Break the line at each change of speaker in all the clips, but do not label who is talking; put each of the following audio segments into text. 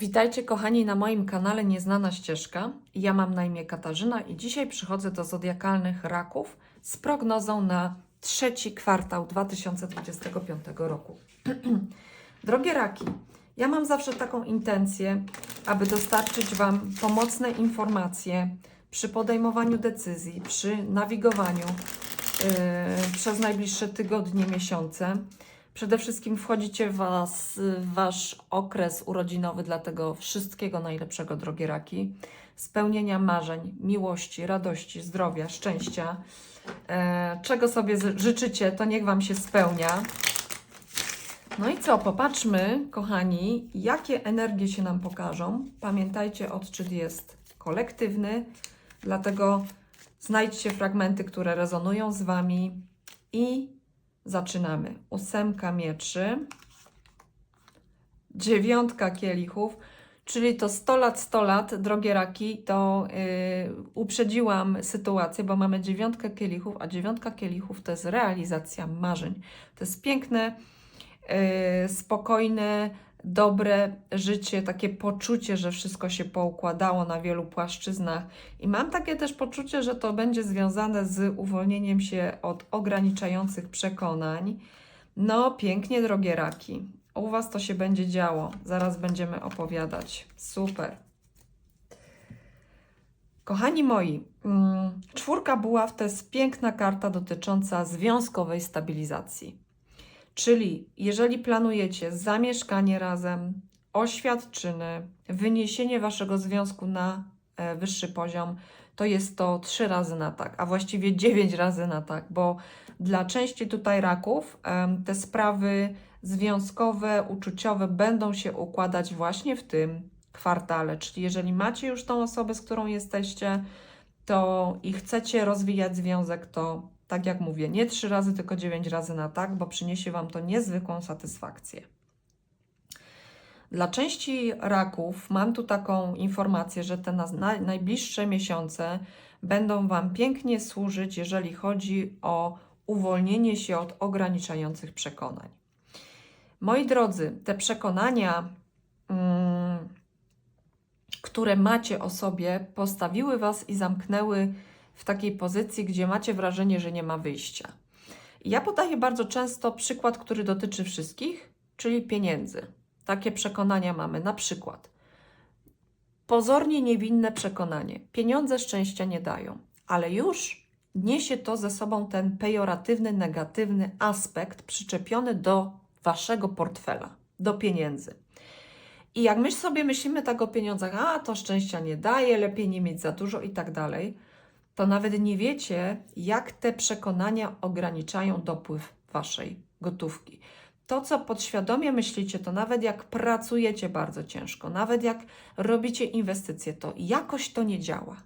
Witajcie kochani na moim kanale Nieznana Ścieżka. Ja mam na imię Katarzyna i dzisiaj przychodzę do zodiakalnych raków z prognozą na trzeci kwartał 2025 roku. Drogie raki, ja mam zawsze taką intencję, aby dostarczyć Wam pomocne informacje przy podejmowaniu decyzji, przy nawigowaniu yy, przez najbliższe tygodnie, miesiące. Przede wszystkim wchodzicie w was, w Wasz okres urodzinowy, dlatego wszystkiego najlepszego, drogie raki. Spełnienia marzeń, miłości, radości, zdrowia, szczęścia. E, czego sobie życzycie, to niech Wam się spełnia. No i co, popatrzmy, kochani, jakie energie się nam pokażą. Pamiętajcie, odczyt jest kolektywny, dlatego znajdźcie fragmenty, które rezonują z Wami i zaczynamy. Ósemka mieczy, dziewiątka kielichów, czyli to 100 lat, 100 lat, drogie raki, to yy, uprzedziłam sytuację, bo mamy dziewiątkę kielichów, a dziewiątka kielichów to jest realizacja marzeń. To jest piękne, yy, spokojne, dobre życie, takie poczucie, że wszystko się poukładało na wielu płaszczyznach. I mam takie też poczucie, że to będzie związane z uwolnieniem się od ograniczających przekonań. No, pięknie, drogie raki. U Was to się będzie działo. Zaraz będziemy opowiadać. Super. Kochani moi, mm, czwórka buław to jest piękna karta dotycząca związkowej stabilizacji. Czyli jeżeli planujecie zamieszkanie razem, oświadczyny, wyniesienie waszego związku na e, wyższy poziom, to jest to trzy razy na tak, a właściwie dziewięć razy na tak, bo dla części tutaj raków te sprawy związkowe, uczuciowe będą się układać właśnie w tym kwartale. Czyli jeżeli macie już tą osobę, z którą jesteście, to i chcecie rozwijać związek, to tak jak mówię, nie trzy razy, tylko dziewięć razy na tak, bo przyniesie Wam to niezwykłą satysfakcję. Dla części raków mam tu taką informację, że te na, na, najbliższe miesiące będą Wam pięknie służyć, jeżeli chodzi o uwolnienie się od ograniczających przekonań. Moi drodzy, te przekonania, mm, które macie o sobie, postawiły Was i zamknęły w takiej pozycji, gdzie macie wrażenie, że nie ma wyjścia. Ja podaję bardzo często przykład, który dotyczy wszystkich, czyli pieniędzy. Takie przekonania mamy. Na przykład pozornie niewinne przekonanie: pieniądze szczęścia nie dają, ale już niesie to ze sobą ten pejoratywny, negatywny aspekt przyczepiony do waszego portfela, do pieniędzy. I jak my sobie myślimy tak o pieniądzach, a to szczęścia nie daje, lepiej nie mieć za dużo i tak dalej, to nawet nie wiecie, jak te przekonania ograniczają dopływ waszej gotówki. To, co podświadomie myślicie, to nawet jak pracujecie bardzo ciężko, nawet jak robicie inwestycje, to jakoś to nie działa.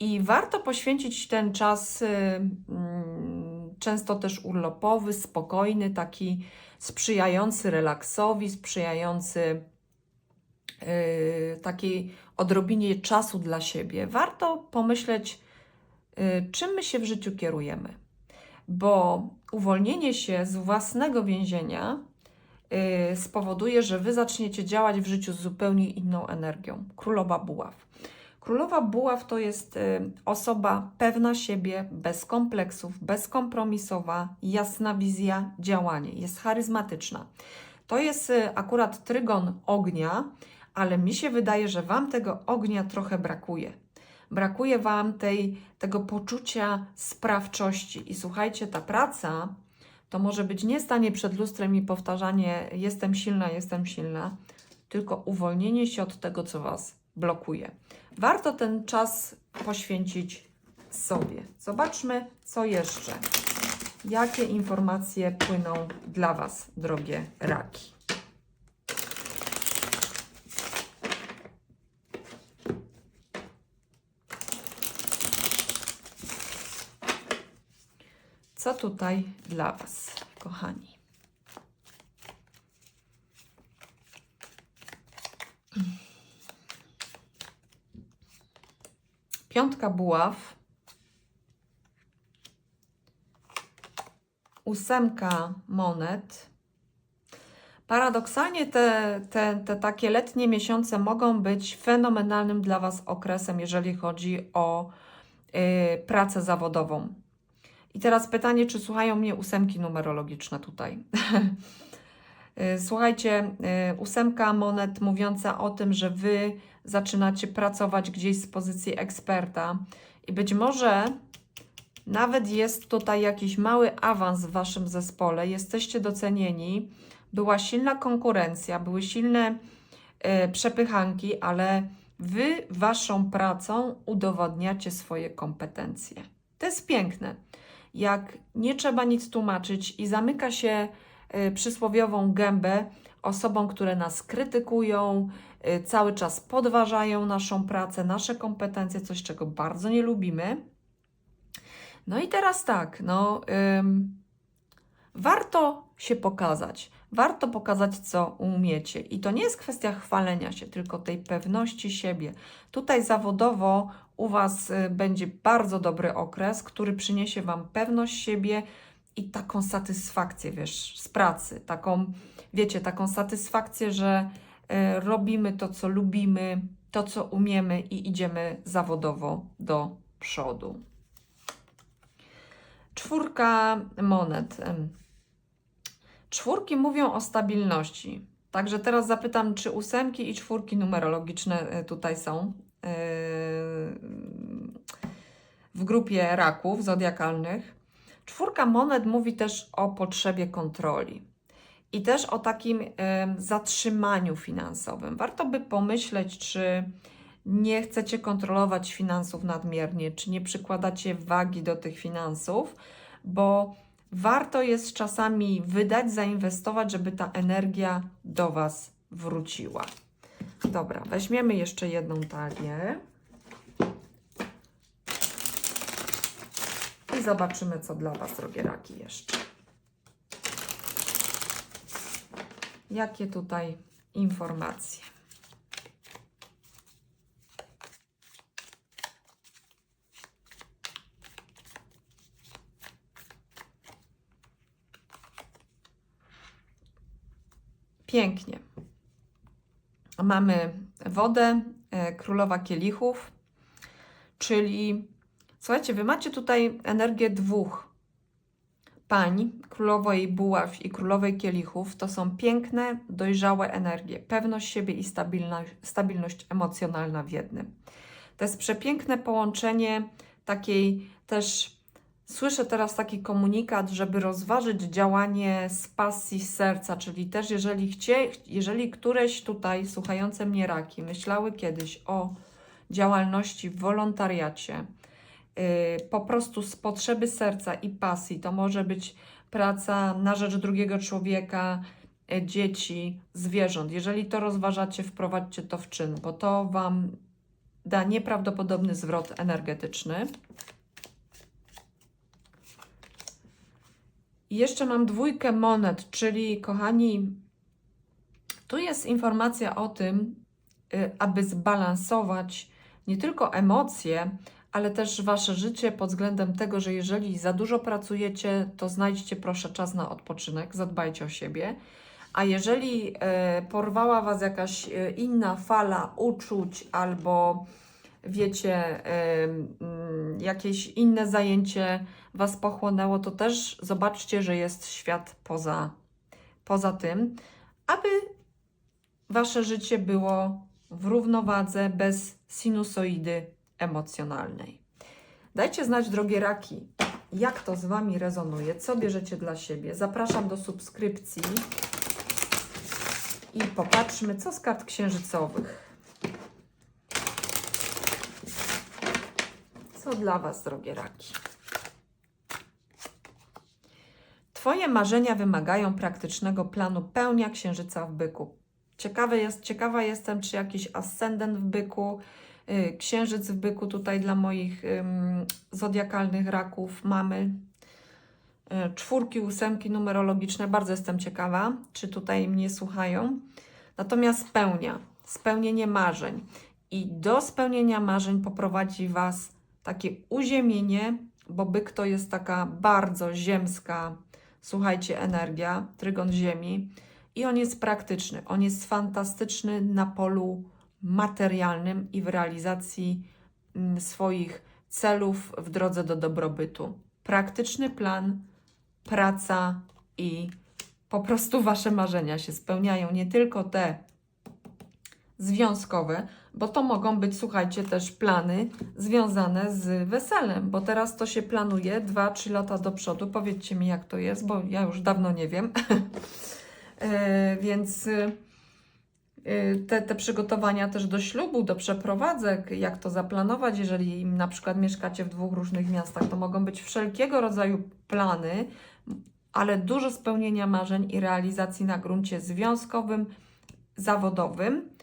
I warto poświęcić ten czas, y, mm, często też urlopowy, spokojny, taki sprzyjający relaksowi, sprzyjający takiej odrobinie czasu dla siebie. Warto pomyśleć, y, czym my się w życiu kierujemy, bo uwolnienie się z własnego więzienia y, spowoduje, że wy zaczniecie działać w życiu z zupełnie inną energią. Królowa Buław. Królowa Buław to jest y, osoba pewna siebie, bez kompleksów, bezkompromisowa, jasna wizja, działanie. Jest charyzmatyczna. To jest y, akurat trygon ognia, ale mi się wydaje, że Wam tego ognia trochę brakuje. Brakuje Wam tej, tego poczucia sprawczości. I słuchajcie, ta praca to może być nie stanie przed lustrem i powtarzanie jestem silna, jestem silna, tylko uwolnienie się od tego, co Was blokuje. Warto ten czas poświęcić sobie. Zobaczmy, co jeszcze. Jakie informacje płyną dla Was, drogie raki. Co tutaj dla Was, kochani? Piątka buław. Ósemka monet. Paradoksalnie te, te, te takie letnie miesiące mogą być fenomenalnym dla Was okresem, jeżeli chodzi o y, pracę zawodową. I teraz pytanie, czy słuchają mnie ósemki numerologiczne tutaj? Y, Słuchajcie, y, ósemka monet mówiąca o tym, że Wy zaczynacie pracować gdzieś z pozycji eksperta i być może nawet jest tutaj jakiś mały awans w Waszym zespole, jesteście docenieni, była silna konkurencja, były silne e, przepychanki, ale Wy Waszą pracą udowodniacie swoje kompetencje. To jest piękne. Jak nie trzeba nic tłumaczyć i zamyka się e, przysłowiową gębę osobom, które nas krytykują, e, cały czas podważają naszą pracę, nasze kompetencje, coś czego bardzo nie lubimy. No i teraz tak, no, ym, warto się pokazać, warto pokazać, co umiecie. I to nie jest kwestia chwalenia się, tylko tej pewności siebie. Tutaj zawodowo u Was y, będzie bardzo dobry okres, który przyniesie Wam pewność siebie i taką satysfakcję, wiesz, z pracy, taką, wiecie, taką satysfakcję, że y, robimy to, co lubimy, to, co umiemy i idziemy zawodowo do przodu. Czwórka monet. Czwórki mówią o stabilności. Także teraz zapytam, czy ósemki i czwórki numerologiczne e, tutaj są e, w grupie raków zodiakalnych. Czwórka monet mówi też o potrzebie kontroli i też o takim em, zatrzymaniu finansowym. Warto by pomyśleć, czy nie chcecie kontrolować finansów nadmiernie, czy nie przykładacie wagi do tych finansów, bo warto jest czasami wydać, zainwestować, żeby ta energia do Was wróciła. Dobra, weźmiemy jeszcze jedną talię. I zobaczymy, co dla Was, drogie raki, jeszcze. Jakie tutaj informacje? Pięknie. Mamy wodę, e, królowa kielichów, czyli słuchajcie, wy macie tutaj energię dwóch pań, królowej buław i królowej kielichów. To są piękne, dojrzałe energie, pewność siebie i stabilność, stabilność emocjonalna w jednym. To jest przepiękne połączenie takiej też Słyszę teraz taki komunikat, żeby rozważyć działanie z pasji serca, czyli też jeżeli, chcie, jeżeli któreś tutaj słuchające mnie raki myślały kiedyś o działalności w wolontariacie, yy, po prostu z potrzeby serca i pasji, to może być praca na rzecz drugiego człowieka, yy, dzieci, zwierząt. Jeżeli to rozważacie, wprowadźcie to w czyn, bo to Wam da nieprawdopodobny zwrot energetyczny. Jeszcze mam dwójkę monet, czyli kochani, tu jest informacja o tym, y, aby zbalansować nie tylko emocje, ale też wasze życie pod względem tego, że jeżeli za dużo pracujecie, to znajdźcie proszę czas na odpoczynek, zadbajcie o siebie. A jeżeli e, porwała was jakaś e, inna fala uczuć albo wiecie, mm, jakieś inne zajęcie Was pochłonęło, to też zobaczcie, że jest świat poza, poza tym, aby Wasze życie było w równowadze bez sinusoidy emocjonalnej. Dajcie znać, drogie raki, jak to z Wami rezonuje, co bierzecie dla siebie. Zapraszam do subskrypcji i popatrzmy, co z kart księżycowych. Co dla Was, drogie raki? Twoje marzenia wymagają praktycznego planu pełnia księżyca w byku. Ciekawe jest, ciekawa jestem, czy jakiś ascendent w byku, yy, księżyc w byku tutaj dla moich yy, zodiakalnych raków mamy. Yy, czwórki, ósemki numerologiczne, bardzo jestem ciekawa, czy tutaj mnie słuchają. Natomiast pełnia, spełnienie marzeń. I do spełnienia marzeń poprowadzi Was takie uziemienie, bo byk to jest taka bardzo ziemska, słuchajcie, energia, trygon ziemi. i on jest praktyczny. On jest fantastyczny na polu materialnym i w realizacji mm, swoich celów w drodze do dobrobytu. Praktyczny plan, praca i po prostu wasze marzenia się spełniają. Nie tylko te związkowe, bo to mogą być, słuchajcie, też plany związane z weselem, bo teraz to się planuje 2-3 lata do przodu. Powiedzcie mi, jak to jest, bo ja już dawno nie wiem. E, Więc y, te, te przygotowania też do ślubu, do przeprowadzek, jak to zaplanować, jeżeli na przykład mieszkacie w dwóch różnych miastach, to mogą być wszelkiego rodzaju plany, ale dużo spełnienia marzeń i realizacji na gruncie związkowym, zawodowym.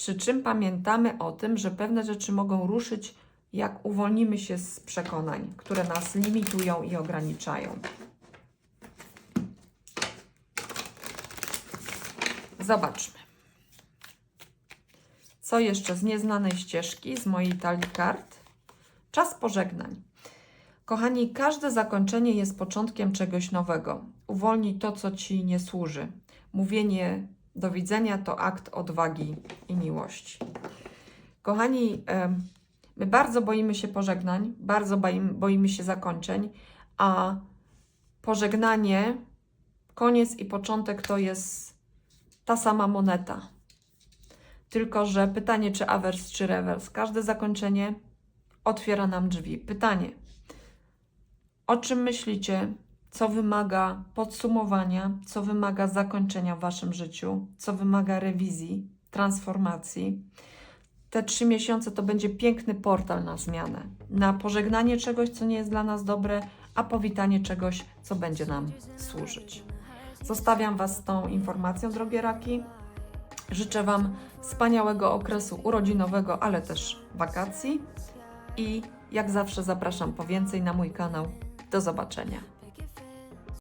Przy czym pamiętamy o tym, że pewne rzeczy mogą ruszyć, jak uwolnimy się z przekonań, które nas limitują i ograniczają. Zobaczmy. Co jeszcze z nieznanej ścieżki, z mojej talii kart? Czas pożegnań. Kochani, każde zakończenie jest początkiem czegoś nowego. Uwolnij to, co ci nie służy. Mówienie do widzenia to akt odwagi i miłości. Kochani, my bardzo boimy się pożegnań, bardzo boimy się zakończeń, a pożegnanie, koniec i początek to jest ta sama moneta. Tylko, że pytanie, czy awers, czy rewers. Każde zakończenie otwiera nam drzwi. Pytanie, o czym myślicie? Co wymaga podsumowania, co wymaga zakończenia w waszym życiu, co wymaga rewizji, transformacji? Te trzy miesiące to będzie piękny portal na zmianę, na pożegnanie czegoś, co nie jest dla nas dobre, a powitanie czegoś, co będzie nam służyć. Zostawiam Was z tą informacją, drogie raki. Życzę Wam wspaniałego okresu urodzinowego, ale też wakacji. I jak zawsze zapraszam po więcej na mój kanał. Do zobaczenia.